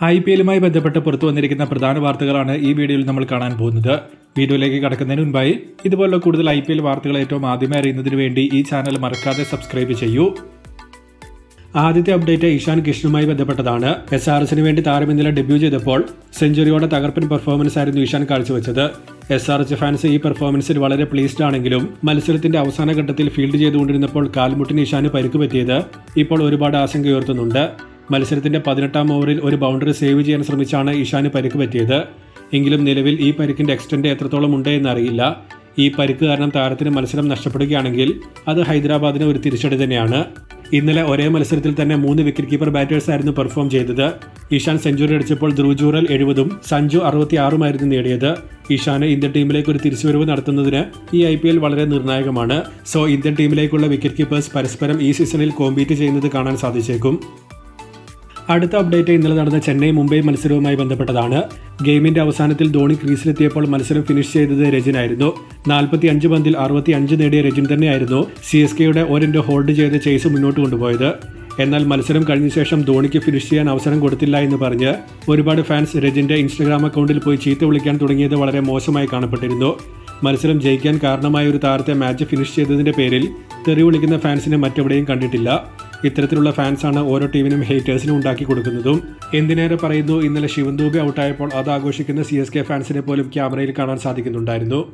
I P എല്ലുമായി ബന്ധപ്പെട്ട് പുറത്തു വന്നിരിക്കുന്ന പ്രധാന വാർത്തകളാണ് ഈ വീഡിയോയിൽ നമ്മൾ കാണാൻ പോകുന്നത്. വീഡിയോയിലേക്ക് കടക്കുന്നതിന് മുൻപായി ഇതുപോലുള്ള കൂടുതൽ ഐ പി എൽ വാർത്തകൾ ഏറ്റവും ആദ്യമേ അറിയുന്നതിന് വേണ്ടി ഈ ചാനൽ മറക്കാതെ സബ്സ്ക്രൈബ് ചെയ്യൂ. ആദ്യത്തെ അപ്ഡേറ്റ് ഇഷാൻ കിഷനുമായി ബന്ധപ്പെട്ടതാണ്. എസ് ആർ എസിന് വേണ്ടി താരം ഇന്നലെ ഡെബ്യൂ ചെയ്തപ്പോൾ സെഞ്ചുറിയോടെ തകർപ്പൻ പെർഫോമൻസ് ആയിരുന്നു ഇഷാൻ കാഴ്ചവെച്ചത്. എസ് ആർ എച്ച് ഫാൻസ് ഈ പെർഫോമൻസിൽ വളരെ പ്ലീസ്ഡ് ആണെങ്കിലും മത്സരത്തിന്റെ അവസാന ഘട്ടത്തിൽ ഫീൽഡ് ചെയ്തുകൊണ്ടിരുന്നപ്പോൾ കാൽമുട്ടിന് ഇഷാന് പരിക്ക് പറ്റിയത് ഇപ്പോൾ ഒരുപാട് ആശങ്കയുയർത്തുന്നുണ്ട് മത്സരത്തിന്റെ പതിനെട്ടാം ഓവറിൽ ഒരു ബൗണ്ടറി സേവ് ചെയ്യാൻ ശ്രമിച്ചാണ് ഇഷാന് പരിക്ക് പറ്റിയത്. എങ്കിലും നിലവിൽ ഈ പരിക്കിന്റെ എക്സ്റ്റന്റ് എത്രത്തോളം ഉണ്ട് എന്നറിയില്ല. ഈ പരിക്ക് കാരണം താരത്തിന് മത്സരം നഷ്ടപ്പെടുകയാണെങ്കിൽ അത് ഹൈദരാബാദിന് ഒരു തിരിച്ചടി തന്നെയാണ്. ഇന്നലെ ഒരേ മത്സരത്തിൽ തന്നെ മൂന്ന് വിക്കറ്റ് കീപ്പർ ബാറ്റേഴ്സ് ആയിരുന്നു പെർഫോം ചെയ്തത്. ഇഷാൻ സെഞ്ചുറി അടിച്ചപ്പോൾ ധ്രുവ് ജൂറൽ എഴുപതും സഞ്ജു അറുപത്തിയാറുമായിരുന്നു നേടിയത്. ഇഷാന് ഇന്ത്യൻ ടീമിലേക്ക് ഒരു തിരിച്ചുവരവ് നടത്തുന്നതിന് ഈ ഐ പി എൽ വളരെ നിർണായകമാണ്. സോ ഇന്ത്യൻ ടീമിലേക്കുള്ള വിക്കറ്റ് കീപ്പേഴ്സ് പരസ്പരം ഈ സീസണിൽ കോമ്പീറ്റ് ചെയ്യുന്നത് കാണാൻ സാധിച്ചേക്കും. അടുത്ത അപ്ഡേറ്റ് ഇന്നലെ നടന്ന ചെന്നൈ മുംബൈ മത്സരവുമായി ബന്ധപ്പെട്ടതാണ്. ഗെയിമിന്റെ അവസാനത്തിൽ ധോണി ക്രീസിലെത്തിയപ്പോൾ മത്സരം ഫിനിഷ് ചെയ്തത് രജിനായിരുന്നു നാൽപ്പത്തി അഞ്ച് പന്തിൽ അറുപത്തി അഞ്ച് നേടിയ രജിൻ തന്നെയായിരുന്നു സി എസ് കെയുടെ ഒരിന്റെ ഹോൾഡ് ചെയ്ത ചേസ് മുന്നോട്ട് കൊണ്ടുപോയത്. എന്നാൽ മത്സരം കഴിഞ്ഞ ശേഷം ധോണിക്ക് ഫിനിഷ് ചെയ്യാൻ അവസരം കൊടുത്തില്ല എന്ന് പറഞ്ഞ് ഒരുപാട് ഫാൻസ് രജിന്റെ ഇൻസ്റ്റഗ്രാം അക്കൗണ്ടിൽ പോയി ചീത്ത വിളിക്കാൻ തുടങ്ങിയത് വളരെ മോശമായി കാണപ്പെട്ടിരുന്നു. മത്സരം ജയിക്കാൻ കാരണമായ ഒരു താരത്തെ മാച്ച് ഫിനിഷ് ചെയ്തതിന്റെ പേരിൽ തെറി വിളിക്കുന്ന ഫാൻസിനെ മറ്റെവിടെയും കണ്ടിട്ടില്ല. ഇത്തരത്തിലുള്ള ഫാൻസാണ് ഓരോ ടീമിനും ഹേറ്റേഴ്സിനും ഉണ്ടാക്കി കൊടുക്കുന്നതും. എന്തിനേറെ പറയുന്നു? ഇന്നലെ ശിവൻ ദൂബെ ഔട്ടായപ്പോൾ അത് ആഘോഷിക്കുന്ന സി എസ് കെ ഫാൻസിനെ പോലും ക്യാമറയിൽ കാണാൻ സാധിക്കുന്നുണ്ടായിരുന്നു.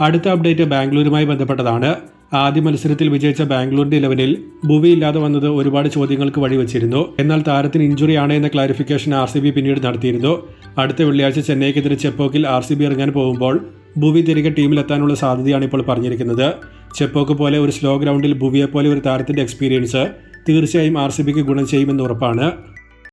അടുത്ത അപ്ഡേറ്റ് ബാംഗ്ലൂരുമായി ബന്ധപ്പെട്ടതാണ്. ആദ്യ മത്സരത്തിൽ വിജയിച്ച ബാംഗ്ലൂരിന്റെ ഇലവനിൽ ഭുവി ഇല്ലാതെ വന്നത് ഒരുപാട് ചോദ്യങ്ങൾക്ക് വഴിവെച്ചിരുന്നു. എന്നാൽ താരത്തിന് ഇഞ്ചുറി ആണ് എന്ന ക്ലാരിഫിക്കേഷൻ ആർ പിന്നീട് നടത്തിയിരുന്നു. അടുത്ത വെള്ളിയാഴ്ച ചെന്നൈക്കെതിരെ ചെപ്പോക്കിൽ ആർ ഇറങ്ങാൻ പോകുമ്പോൾ ഭുവി തിരികെ ടീമിലെത്താനുള്ള സാധ്യതയാണ് ഇപ്പോൾ പറഞ്ഞിരിക്കുന്നത്. ചെപ്പോക്ക് പോലെ ഒരു സ്ലോ ഗ്രൗണ്ടിൽ ഭുവിയെ പോലെ ഒരു താരത്തിന്റെ എക്സ്പീരിയൻസ് തീർച്ചയായും ആർ സി ബിക്ക് ഗുണം ചെയ്യുമെന്ന് ഉറപ്പാണ്.